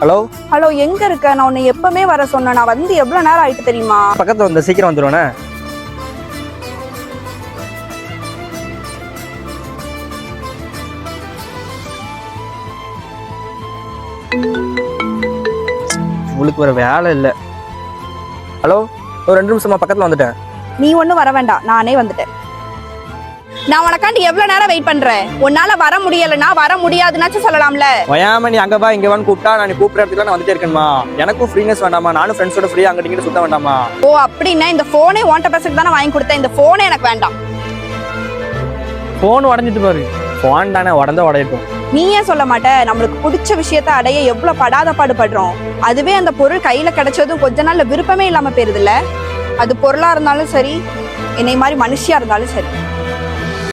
Hello? Hello எங்க இருக்க? நான் உன்னை எப்பவுமே வர சொன்னேன். நான் வந்து எவ்வளவு நேரம் ஆயிட்டு தெரியுமா? பக்கத்தில் வந்து சீக்கிரம் வந்துடுவேண்ணே உங்களுக்கு ஒரு வேலை இல்லை. ஹலோ? ஒரு ரெண்டு நிமிஷமா பக்கத்தில் வந்துட்டேன். நீ ஒண்ணும் வர வேண்டாம். நானே வந்துட்டேன். நான் உனக்காண்டி எவ்வளவு நேரம் வெயிட் பண்றேன்? உன்னால வர முடியலன்னா வர முடியாதுன்னாச்சும் சொல்லலாம்ல. வயாம நீ அங்கே வா இங்கே வான்னு கூப்பிட்டா நான் கூப்பிட்ற இடத்துல நான் வந்துட்டே இருக்கேன்மா. எனக்கும் ஃப்ரீனஸ் வேண்டாமா நானும் ஃப்ரெண்ட்ஸோட ஃப்ரீயாக அங்கிட்ட இங்கிட்ட சுத்த வேண்டாமா ஓ அப்படின்னா இந்த போனே ஓன்ட்ட பேசுறதுக்கு தானே வாங்கி கொடுத்தேன். இந்த போனே எனக்கு வேண்டாம். ஃபோன் உடஞ்சிட்டு பாரு. ஃபோன் தானே உடந்த உடையட்டும். நீ ஏன் சொல்ல மாட்ட? நம்மளுக்கு பிடிச்ச விஷயத்த அடைய எவ்வளவு படாத பாடுபடுறோம். அதுவே அந்த பொருள் கையில கிடைச்சதும் கொஞ்ச நாள்ல விருப்பமே இல்லாம போயிருதுல்ல. அது பொருளா இருந்தாலும் சரி என்னை மாதிரி மனுஷியா இருந்தாலும் சரி.